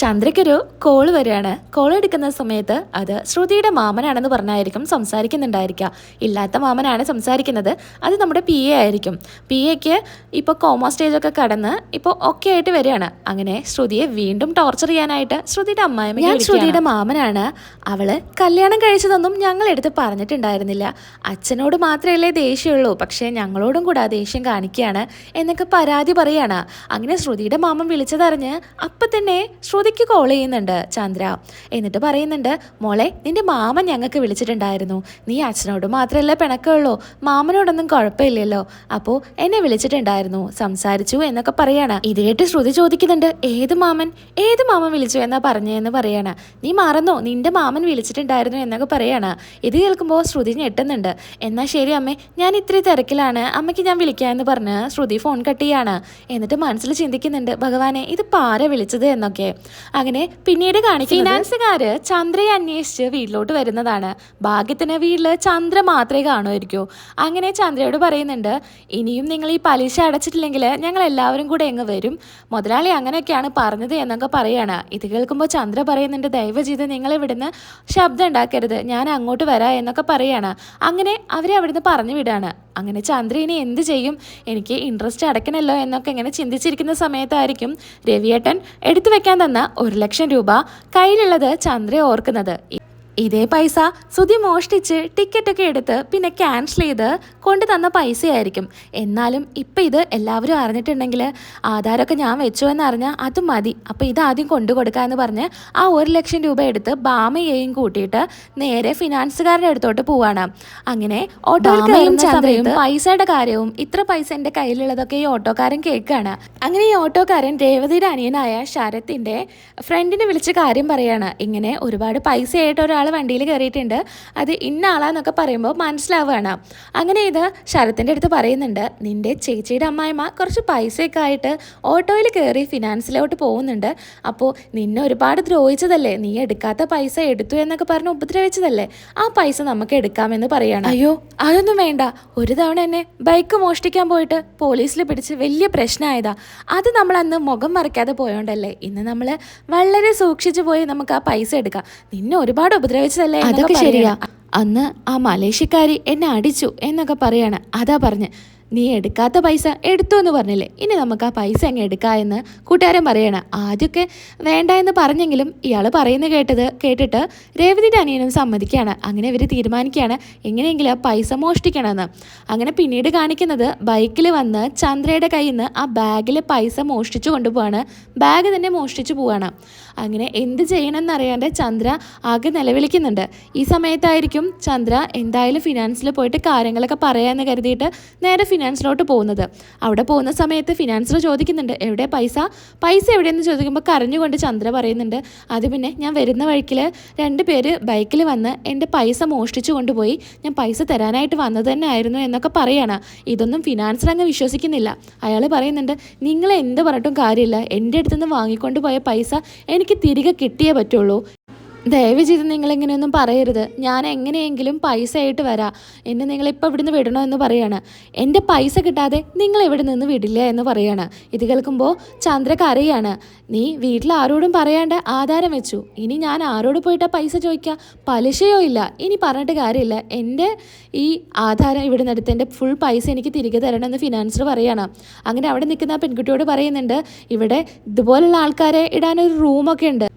ചന്ദ്രയ്ക്കൊരു call വരികയാണ്. Call എടുക്കുന്ന സമയത്ത് അത് ശ്രുതിയുടെ മാമനാണെന്ന് പറഞ്ഞായിരിക്കും സംസാരിക്കുന്നുണ്ടായിരിക്കുക. ഇല്ലാത്ത മാമനാണ് സംസാരിക്കുന്നത്. അത് നമ്മുടെ പി എ ആയിരിക്കും. പി എക്ക് ഇപ്പോൾ കോമ സ്റ്റേജൊക്കെ കടന്ന് ഇപ്പോൾ ഒക്കെ ആയിട്ട് വരികയാണ്. അങ്ങനെ ശ്രുതിയെ വീണ്ടും ടോർച്ചർ ചെയ്യാനായിട്ട് ശ്രുതിയുടെ അമ്മായിമ്മ ഞാൻ ശ്രുതിയുടെ മാമനാണ്. അവൾ കല്യാണം കഴിച്ചതൊന്നും ഞങ്ങൾ എടുത്ത് പറഞ്ഞിട്ടുണ്ടായിരുന്നില്ല. അച്ഛനോട് മാത്രമല്ലേ ദേഷ്യമുള്ളൂ പക്ഷേ ഞങ്ങളോടും കൂടെ ആ ദേഷ്യം കാണിക്കുകയാണ് എന്നൊക്കെ പരാതി പറയാണ്. അങ്ങനെ ശ്രുതിയുടെ മാമൻ വിളിച്ചതറിഞ്ഞ് അപ്പം തന്നെ ശ്രുതിക്ക് കോൾ ചെയ്യുന്നുണ്ട്. ചന്ദ്ര എന്നിട്ട് പറയുന്നുണ്ട് മോളെ നിന്റെ മാമൻ ഞങ്ങൾക്ക് വിളിച്ചിട്ടുണ്ടായിരുന്നു. നീ അച്ഛനോട് മാത്രമല്ലേ പിണക്കമുള്ളൂ. മാമനോടൊന്നും കുഴപ്പമില്ലല്ലോ. അപ്പോൾ എന്നെ വിളിച്ചിട്ടുണ്ടായിരുന്നു. സംസാരിച്ചു എന്നൊക്കെ പറയാണ്. ഇത് കേട്ട് ശ്രുതി ചോദിക്കുന്നുണ്ട് ഏത് മാമൻ? ഏത് മാമൻ വിളിച്ചു എന്നാ പറഞ്ഞതെന്ന് പറയാണ്. നീ മറന്നോ? നിന്റെ മാമൻ വിളിച്ചിട്ടുണ്ടായിരുന്നു എന്നൊക്കെ പറയാണ്. ഇത് കേൾക്കുമ്പോൾ ശ്രുതി ഞെട്ടുന്നുണ്ട്. എന്നാ ശരി അമ്മേ ഞാൻ ഇത്രയും തിരക്കിലാണ്. അമ്മയ്ക്ക് ഞാൻ വിളിക്കാം എന്ന് പറഞ്ഞ് ശ്രുതി ഫോൺ കട്ട് ചെയ്യാണ്. എന്നിട്ട് മനസ്സിൽ ചിന്തിക്കുന്നുണ്ട് ഭഗവാനെ ഇത് പാര വിളിച്ചത് എന്നൊക്കെ. അങ്ങനെ പിന്നീട് കാണിക്കും ഫിനാൻസുകാര് ചന്ദ്രയെ അന്വേഷിച്ച് വീട്ടിലോട്ട് വരുന്നതാണ്. ഭാഗ്യത്തിന് വീട്ടിൽ ചന്ദ്ര മാത്രമേ കാണുമായിരിക്കൂ. അങ്ങനെ ചന്ദ്രയോട് പറയുന്നുണ്ട് ഇനിയും നിങ്ങൾ ഈ പലിശ അടച്ചിട്ടില്ലെങ്കിൽ ഞങ്ങൾ എല്ലാവരും കൂടെ എങ്ങ് വരും. മുതലാളി അങ്ങനെയൊക്കെയാണ് പറഞ്ഞത് എന്നൊക്കെ പറയാണ്. ഇത് കേൾക്കുമ്പോൾ ചന്ദ്ര പറയുന്നുണ്ട് ദയവ് ചെയ്ത് നിങ്ങൾ ഇവിടുന്ന് ശബ്ദം ഉണ്ടാക്കരുത്. ഞാൻ അങ്ങോട്ട് വരാം എന്നൊക്കെ പറയാണ്. അങ്ങനെ അവരെ അവിടുന്ന് പറഞ്ഞു വിടാണ്. അങ്ങനെ ചന്ദ്ര ഇനി എന്ത് ചെയ്യും? എനിക്ക് ഇൻട്രസ്റ്റ് അടയ്ക്കണമല്ലോ എന്നൊക്കെ ഇങ്ങനെ ചിന്തിച്ചിരിക്കുന്ന സമയത്തായിരിക്കും രവിയേട്ടൻ എടുത്തു വെക്കാൻ തന്ന ഒരു ലക്ഷം രൂപ കയ്യിലുള്ളത് ചന്ദ്ര ഓർക്കുന്നത്. ഇതേ പൈസ സുതി മോഷ്ടിച്ച് ടിക്കറ്റൊക്കെ എടുത്ത് പിന്നെ ക്യാൻസൽ ചെയ്ത് കൊണ്ടു തന്ന പൈസയായിരിക്കും. എന്നാലും ഇപ്പം ഇത് എല്ലാവരും അറിഞ്ഞിട്ടുണ്ടെങ്കിൽ ആധാരമൊക്കെ ഞാൻ വെച്ചു എന്നറിഞ്ഞാൽ അത് മതി. അപ്പോൾ ഇത് ആദ്യം കൊണ്ടു കൊടുക്കാമെന്ന് പറഞ്ഞ് ആ ഒരു ലക്ഷം രൂപ എടുത്ത് ബാമയെയും കൂട്ടിയിട്ട് നേരെ ഫിനാൻസുകാരുടെ അടുത്തോട്ട് പോവാണ്. അങ്ങനെ ഓട്ടോയും ചന്ദ്രയും പൈസയുടെ കാര്യവും ഇത്ര പൈസ എന്റെ കയ്യിലുള്ളതൊക്കെ ഈ ഓട്ടോക്കാരൻ കേൾക്കുകയാണ് അങ്ങനെ ഈ ഓട്ടോക്കാരൻ രേവതിയുടെ അനിയനായ ശരത്തിന്റെ ഫ്രണ്ടിനെ വിളിച്ച് കാര്യം പറയാണ്. ഇങ്ങനെ ഒരുപാട് പൈസയായിട്ട് ഒരാൾ വണ്ടിയിൽ കയറിയിട്ടുണ്ട്. അത് ഇന്ന ആളാന്നൊക്കെ പറയുമ്പോൾ മനസ്സിലാവുകയാണ് അങ്ങനെ ഇത് ശരത്തിന്റെ അടുത്ത് പറയുന്നുണ്ട്. നിന്റെ ചേച്ചിയുടെ അമ്മായിമ്മ കുറച്ച് പൈസയൊക്കെ ആയിട്ട് ഓട്ടോയിൽ കയറി ഫിനാൻസിലോട്ട് പോകുന്നുണ്ട്. അപ്പോൾ നിന്നെ ഒരുപാട് ദ്രോഹിച്ചതല്ലേ? നീ എടുക്കാത്ത പൈസ എടുത്തു എന്നൊക്കെ പറഞ്ഞ് ഉപദ്രവിച്ചതല്ലേ? ആ പൈസ നമുക്ക് എടുക്കാമെന്ന് പറയാണ്. അയ്യോ അതൊന്നും വേണ്ട. ഒരു തവണ എന്നെ ബൈക്ക് മോഷ്ടിക്കാൻ പോയിട്ട് പോലീസിൽ പിടിച്ച് വലിയ പ്രശ്നമായതാ. അത് നമ്മൾ അന്ന് മുഖം മറയ്ക്കാതെ പോയോണ്ടല്ലേ? ഇന്ന് നമ്മൾ വളരെ സൂക്ഷിച്ചു പോയി നമുക്ക് ആ പൈസ എടുക്കാം. നിന്നെ ഒരുപാട് ഉപദ്രവിച്ചതല്ലേ അതൊക്കെ ശരിയാ. അന്ന് ആ മലേഷ്യക്കാരി എന്നെ അടിച്ചു എന്നൊക്കെ പറയാണ്. അതാ പറഞ്ഞ്. നീ എടുക്കാത്ത പൈസ എടുത്തു എന്ന് പറഞ്ഞില്ലേ? ഇനി നമുക്ക് ആ പൈസ അങ്ങ് എടുക്കാം എന്ന് കൂട്ടുകാരൻ പറയണം. ആദ്യമൊക്കെ വേണ്ട എന്ന് പറഞ്ഞെങ്കിലും ഇയാൾ പറയുന്ന കേട്ടത് കേട്ടിട്ട് രേവതിയുടെ അനിയനും സമ്മതിക്കുകയാണ്. അങ്ങനെ ഇവർ തീരുമാനിക്കുകയാണ്. എങ്ങനെയെങ്കിലും ആ പൈസ മോഷ്ടിക്കണമെന്ന്. അങ്ങനെ പിന്നീട് കാണിക്കുന്നത് ബൈക്കിൽ വന്ന് ചന്ദ്രയുടെ കയ്യിൽ നിന്ന് ആ ബാഗിൽ പൈസ മോഷ്ടിച്ചു കൊണ്ടുപോവാണ്. ബാഗ് തന്നെ മോഷ്ടിച്ചു പോവാണ്. അങ്ങനെ എന്ത് ചെയ്യണമെന്ന് അറിയാണ്ട് ചന്ദ്ര ആകെ നിലവിളിക്കുന്നുണ്ട്. ഈ സമയത്തായിരിക്കും ചന്ദ്ര എന്തായാലും ഫിനാൻസിൽ പോയിട്ട് കാര്യങ്ങളൊക്കെ പറയാമെന്ന് കരുതിയിട്ട് നേരെ ഫിനാൻസിലോട്ട് പോകുന്നത്. അവിടെ പോകുന്ന സമയത്ത് ഫിനാൻസർ ചോദിക്കുന്നുണ്ട് എവിടെ പൈസ? പൈസ എവിടെയെന്ന് ചോദിക്കുമ്പോൾ കരഞ്ഞുകൊണ്ട് ചന്ദ്ര പറയുന്നുണ്ട് അത് പിന്നെ ഞാൻ വരുന്ന വഴിക്കിൽ രണ്ട് പേര് ബൈക്കിൽ വന്ന് എന്റെ പൈസ മോഷ്ടിച്ചു കൊണ്ടുപോയി ഞാൻ പൈസ തരാനായിട്ട് വന്നത് തന്നെ ആയിരുന്നു എന്നൊക്കെ പറയാണ്. ഇതൊന്നും ഫിനാൻസർ അങ്ങ് വിശ്വസിക്കുന്നില്ല. അയാൾ പറയുന്നുണ്ട് നിങ്ങൾ എന്ത് പറഞ്ഞിട്ടും കാര്യമില്ല. എന്റെ അടുത്തുനിന്ന് വാങ്ങിക്കൊണ്ട് പോയ പൈസ എനിക്ക് തിരികെ കിട്ടിയേ പറ്റുള്ളൂ. ദയവ് ചെയ്ത് നിങ്ങൾ ഇങ്ങനെയൊന്നും പറയരുത്. ഞാൻ എങ്ങനെയെങ്കിലും പൈസ ആയിട്ട് വരാം. എന്നെ നിങ്ങൾ ഇപ്പോൾ ഇവിടുന്ന് വിടണോ എന്ന് പറയാണ്. എന്റെ പൈസ കിട്ടാതെ നിങ്ങൾ ഇവിടെ നിന്ന് വിടില്ല എന്ന് പറയാണ്. ഇത് കേൾക്കുമ്പോൾ ചന്ദ്രക്ക് അറിയാണ് നീ വീട്ടിൽ ആരോടും പറയാണ്ട് ആധാരം വെച്ചു. ഇനി ഞാൻ ആരോട് പോയിട്ടാ പൈസ ചോദിക്കുക പലിശയോ ഇല്ല. ഇനി പറഞ്ഞിട്ട് കാര്യമില്ല. എന്റെ ഈ ആധാരം ഇവിടെ നിന്ന് എടുത്ത് എന്റെ ഫുൾ പൈസ എനിക്ക് തിരികെ തരണമെന്ന് ഫിനാൻസർ പറയാണ്. അങ്ങനെ അവിടെ നിൽക്കുന്ന പെൺകുട്ടിയോട് പറയുന്നുണ്ട് ഇവിടെ ഇതുപോലുള്ള ആൾക്കാരെ ഇടാനൊരു റൂമൊക്കെ ഉണ്ട്.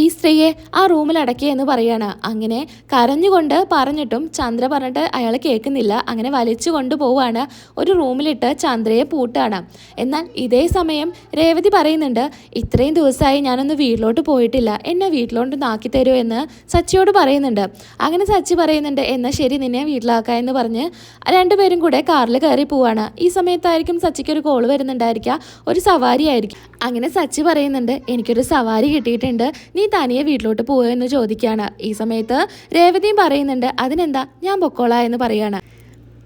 ഈ സ്ത്രീയെ ആ റൂമിൽ അടക്കി എന്ന് പറയാണ്. അങ്ങനെ കരഞ്ഞുകൊണ്ട് പറഞ്ഞിട്ടും ചന്ദ്ര പറഞ്ഞിട്ട് അയാൾ കേൾക്കുന്നില്ല. അങ്ങനെ വലിച്ചു കൊണ്ടുപോവാണ് ഒരു റൂമിലിട്ട് ചന്ദ്രയെ പൂട്ടാണ്. എന്നാൽ ഇതേ സമയം രേവതി പറയുന്നുണ്ട് ഇത്രയും ദിവസമായി ഞാനൊന്ന് വീട്ടിലോട്ട് പോയിട്ടില്ല. എന്നെ വീട്ടിലോട്ട് നാക്കി തരുമോ എന്ന് സച്ചിയോട് പറയുന്നുണ്ട്. അങ്ങനെ സച്ചി പറയുന്നുണ്ട് എന്നാൽ ശരി നിന്നെ വീട്ടിലാക്കാം എന്ന് പറഞ്ഞ് രണ്ടുപേരും കൂടെ കാറിൽ കയറി പോവാണ്. ഈ സമയത്തായിരിക്കും സച്ചിക്ക് ഒരു കോൾ വരുന്നുണ്ടായിരിക്കുക. ഒരു സവാരി ആയിരിക്കും. അങ്ങനെ സച്ചി പറയുന്നുണ്ട് എനിക്കൊരു സവാരി കിട്ടിയിട്ടുണ്ട്. നീ തനിയെ വീട്ടിലോട്ട് പോയോ എന്ന് ചോദിക്കുകയാണ്. ഈ സമയത്ത് രേവതിയും പറയുന്നുണ്ട് അതിനെന്താ? ഞാൻ പൊക്കോളാം എന്ന് പറയാണ്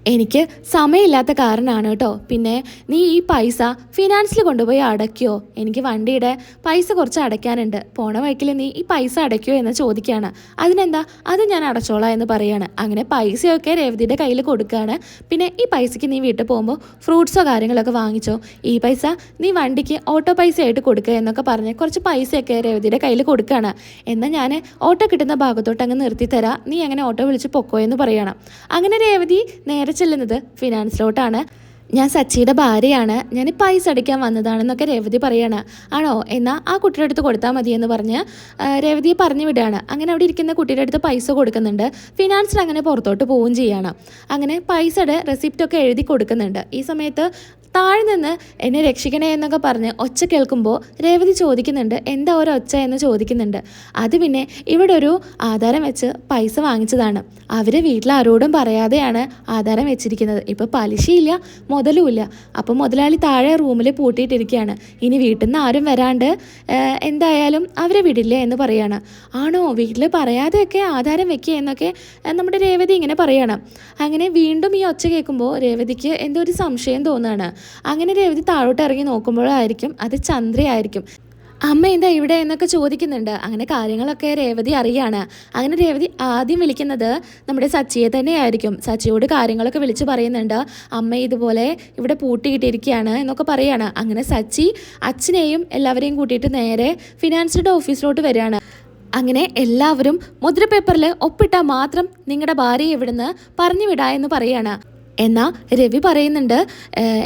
എനിക്ക് സമയമില്ലാത്ത കാരണമാണ് കേട്ടോ. പിന്നെ നീ ഈ പൈസ ഫിനാൻസിൽ കൊണ്ടുപോയി അടയ്ക്കുമോ എനിക്ക് വണ്ടിയുടെ പൈസ കുറച്ച് അടയ്ക്കാനുണ്ട്. പോണ വഴിക്കിൽ നീ ഈ പൈസ അടയ്ക്കുമോ എന്ന് ചോദിക്കുകയാണ്. അതിനെന്താ? അത് ഞാൻ അടച്ചോളാം എന്ന് പറയാണ്. അങ്ങനെ പൈസയൊക്കെ രേവതിയുടെ കയ്യിൽ കൊടുക്കുകയാണ്. പിന്നെ ഈ പൈസയ്ക്ക് നീ വീട്ടിൽ പോകുമ്പോൾ ഫ്രൂട്ട്സോ കാര്യങ്ങളൊക്കെ വാങ്ങിച്ചോ. ഈ പൈസ നീ വണ്ടിക്ക് ഓട്ടോ പൈസ ആയിട്ട് കൊടുക്കുക എന്നൊക്കെ പറഞ്ഞ് കുറച്ച് പൈസയൊക്കെ രേവതിയുടെ കയ്യിൽ കൊടുക്കുകയാണ്. എന്നാൽ ഞാൻ ഓട്ടോ കിട്ടുന്ന ഭാഗത്തോട്ട് അങ്ങ് നിർത്തി തരാം നീ അങ്ങനെ ഓട്ടോ വിളിച്ച് പൊക്കോ എന്ന് പറയണം. അങ്ങനെ രേവതി നേരെ ചെല്ലുന്നത് ഫിനാൻസിലോട്ടാണ്. ഞാൻ സച്ചിയുടെ ഭാര്യയാണ്. ഞാൻ പൈസ അടിക്കാൻ വന്നതാണെന്നൊക്കെ രേവതി പറയാണ്. ആണോ? എന്നാൽ ആ കുട്ടിയുടെ അടുത്ത് കൊടുത്താൽ മതി എന്ന് പറഞ്ഞ് രേവതിയെ പറഞ്ഞു വിടുകയാണ് അങ്ങനെ അവിടെ ഇരിക്കുന്ന കുട്ടിയുടെ അടുത്ത് പൈസ കൊടുക്കുന്നുണ്ട്. ഫിനാൻസിൽ അങ്ങനെ പുറത്തോട്ട് പോവുകയും ചെയ്യാണ്. അങ്ങനെ പൈസയുടെ റെസിപ്റ്റൊക്കെ എഴുതി കൊടുക്കുന്നുണ്ട്. ഈ സമയത്ത് താഴെ നിന്ന് എന്നെ രക്ഷിക്കണേ എന്നൊക്കെ പറഞ്ഞ് ഒച്ച കേൾക്കുമ്പോൾ രേവതി ചോദിക്കുന്നുണ്ട് എന്താ ഒരു ഒച്ച എന്ന് ചോദിക്കുന്നുണ്ട്. അത് പിന്നെ ഇവിടെ ഒരു ആധാരം വെച്ച് പൈസ വാങ്ങിച്ചതാണ്. അവർ വീട്ടിൽ ആരോടും പറയാതെയാണ് ആധാരം വെച്ചിരിക്കുന്നത്. ഇപ്പോൾ പലിശയില്ല മുതലുമില്ല. അപ്പോൾ മുതലാളി താഴെ റൂമിൽ പൂട്ടിയിട്ടിരിക്കുകയാണ്. ഇനി വീട്ടിൽ നിന്ന് ആരും വരാണ്ട് എന്തായാലും അവരെ വിടില്ല എന്ന് പറയാണ്. ആണോ? വീട്ടിൽ പറയാതെയൊക്കെ ആധാരം വെക്കുക എന്നൊക്കെ നമ്മുടെ രേവതി ഇങ്ങനെ പറയണം. അങ്ങനെ വീണ്ടും ഈ ഒച്ച കേൾക്കുമ്പോൾ രേവതിക്ക് എന്തോ ഒരു സംശയം തോന്നുകയാണ് അങ്ങനെ രേവതി താഴോട്ട് ഇറങ്ങി നോക്കുമ്പോഴായിരിക്കും അത് ചന്ദ്രയായിരിക്കും. അമ്മ എന്താ ഇവിടെ? എന്നൊക്കെ ചോദിക്കുന്നുണ്ട്. അങ്ങനെ കാര്യങ്ങളൊക്കെ രേവതി അറിയാണ്. അങ്ങനെ രേവതി ആദ്യം വിളിക്കുന്നത് നമ്മുടെ സച്ചിയെ തന്നെയായിരിക്കും. സച്ചിയോട് കാര്യങ്ങളൊക്കെ വിളിച്ച് പറയുന്നുണ്ട്. അമ്മ ഇതുപോലെ ഇവിടെ പൂട്ടിയിട്ടിരിക്കുകയാണ് എന്നൊക്കെ പറയാണ്. അങ്ങനെ സച്ചി അച്ഛനെയും എല്ലാവരെയും കൂട്ടിയിട്ട് നേരെ ഫിനാൻസിയുടെ ഓഫീസിലോട്ട് വരികയാണ്. അങ്ങനെ എല്ലാവരും മുദ്രപേപ്പറിൽ ഒപ്പിട്ടാൽ മാത്രം നിങ്ങളുടെ ഭാര്യയെ ഇവിടുന്ന് പറഞ്ഞു വിടാ എന്ന് പറയാണ്. എന്നാൽ രവി പറയുന്നുണ്ട്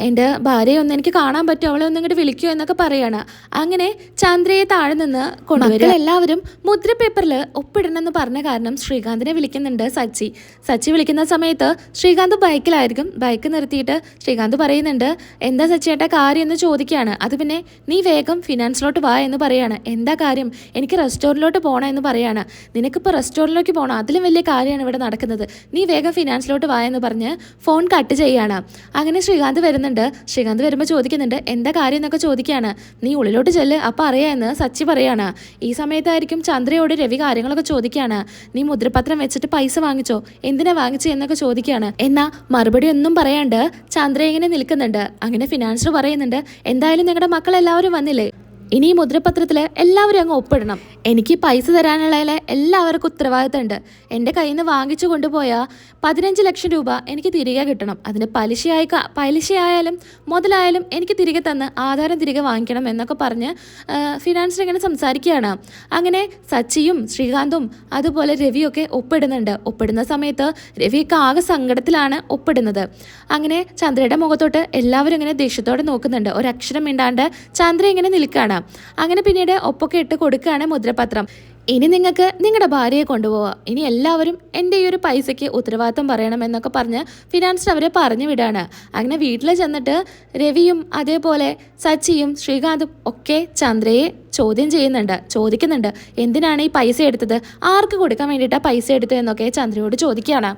എന്റെ ഭാര്യയെ ഒന്ന് എനിക്ക് കാണാൻ പറ്റുമോ അവളെ ഒന്നും ഇങ്ങോട്ട് വിളിക്കുമോ എന്നൊക്കെ പറയാണ്. അങ്ങനെ ചന്ദ്രയെ താഴെ നിന്ന് കൊണ്ടുവരും എല്ലാവരും മുദ്ര പേപ്പറിൽ ഒപ്പിടണമെന്ന് പറഞ്ഞ കാരണം ശ്രീകാന്തിനെ വിളിക്കുന്നുണ്ട് സച്ചി. സച്ചി വിളിക്കുന്ന സമയത്ത് ശ്രീകാന്ത് ബൈക്കിലായിരിക്കും. ബൈക്ക് നിർത്തിയിട്ട് ശ്രീകാന്ത് പറയുന്നുണ്ട് എന്താ സച്ചിയേട്ടാ കാര്യം? എന്ന് ചോദിക്കുകയാണ്. അത് പിന്നെ നീ വേഗം ഫിനാൻസിലോട്ട് വാ എന്ന് പറയാണ്. എന്താ കാര്യം? എനിക്ക് റെസ്റ്റോറന്റിലോട്ട് പോകണം എന്ന് പറയാണ്. നിനക്കിപ്പോൾ റെസ്റ്റോറന്റിലേക്ക് പോകണം അതിലും വലിയ കാര്യമാണ് ഇവിടെ നടക്കുന്നത്. നീ വേഗം ഫിനാൻസിലോട്ട് വാ എന്ന് പറഞ്ഞ് ഫോൺ കട്ട് ചെയ്യാണ്. അങ്ങനെ ശ്രീകാന്ത് വരുന്നുണ്ട്. ശ്രീകാന്ത് വരുമ്പോൾ ചോദിക്കുന്നുണ്ട് എന്താ കാര്യം? എന്നൊക്കെ ചോദിക്കുകയാണ്. നീ ഉള്ളിലോട്ട് ചെല്ല് അപ്പം അറിയാമെന്ന് സച്ചി പറയാണ്. ഈ സമയത്തായിരിക്കും ചന്ദ്രയോട് രവി കാര്യങ്ങളൊക്കെ ചോദിക്കുകയാണ്. നീ മുദ്രപത്രം വെച്ചിട്ട് പൈസ വാങ്ങിച്ചോ? എന്തിനാ വാങ്ങിച്ചു? എന്നൊക്കെ ചോദിക്കുകയാണ്. എന്നാ മറുപടി ഒന്നും പറയാണ്ട് ചന്ദ്ര ഇങ്ങനെ നിൽക്കുന്നുണ്ട്. അങ്ങനെ ഫിനാൻസർ പറയുന്നുണ്ട് എന്തായാലും നിങ്ങളുടെ മക്കൾ എല്ലാവരും വന്നില്ലേ? ഇനി ഈ മുദ്രപത്രത്തിൽ എല്ലാവരും അങ്ങ് ഒപ്പിടണം. എനിക്ക് പൈസ തരാനുള്ള എല്ലാവർക്കും ഉത്തരവാദിത്തം ഉണ്ട് എന്റെ കയ്യിൽ നിന്ന് വാങ്ങിച്ചു കൊണ്ടുപോയ പതിനഞ്ച് ലക്ഷം രൂപ എനിക്ക് തിരികെ കിട്ടണം. അതിന് പലിശയായി പലിശയായാലും മുതലായാലും എനിക്ക് തിരികെ തന്ന് ആധാരം തിരികെ വാങ്ങിക്കണം എന്നൊക്കെ പറഞ്ഞ് ഫിനാൻസർ ഇങ്ങനെ സംസാരിക്കുകയാണ്. അങ്ങനെ സച്ചിയും ശ്രീകാന്തും അതുപോലെ രവിയൊക്കെ ഒപ്പിടുന്നുണ്ട്. ഒപ്പിടുന്ന സമയത്ത് രവിയൊക്കെ ആകെ സങ്കടത്തിലാണ് ഒപ്പിടുന്നത്. അങ്ങനെ ചന്ദ്രയുടെ മുഖത്തോട്ട് എല്ലാവരും ഇങ്ങനെ ദേഷ്യത്തോടെ നോക്കുന്നുണ്ട്. ഒരക്ഷരം മിണ്ടാണ്ട് ചന്ദ്ര ഇങ്ങനെ നിൽക്കുകയാണ്. അങ്ങനെ പിന്നീട് ഒപ്പൊക്കെ ഇട്ട് കൊടുക്കുകയാണ് മുദ്രപത്രം. ഇനി നിങ്ങൾക്ക് നിങ്ങളുടെ ഭാര്യയെ കൊണ്ടുപോവാം ഇനി എല്ലാവരും എന്റെ ഈ ഒരു പൈസയ്ക്ക് ഉത്തരവാദിത്തം പറയണം എന്നൊക്കെ പറഞ്ഞ് ഫിനാൻസ് അവരെ പറഞ്ഞു വിടാണ്. അങ്ങനെ വീട്ടിൽ ചെന്നിട്ട് രവിയും അതേപോലെ സച്ചിയും ശ്രീകാന്തും ഒക്കെ ചന്ദ്രയെ ചോദ്യം ചെയ്യുന്നുണ്ട് ചോദിക്കുന്നുണ്ട്. എന്തിനാണ് ഈ പൈസ എടുത്തത്? ആർക്ക് കൊടുക്കാൻ വേണ്ടിയിട്ടാണ് പൈസ എടുത്തത് എന്നൊക്കെ ചന്ദ്രയോട് ചോദിക്കുകയാണ്.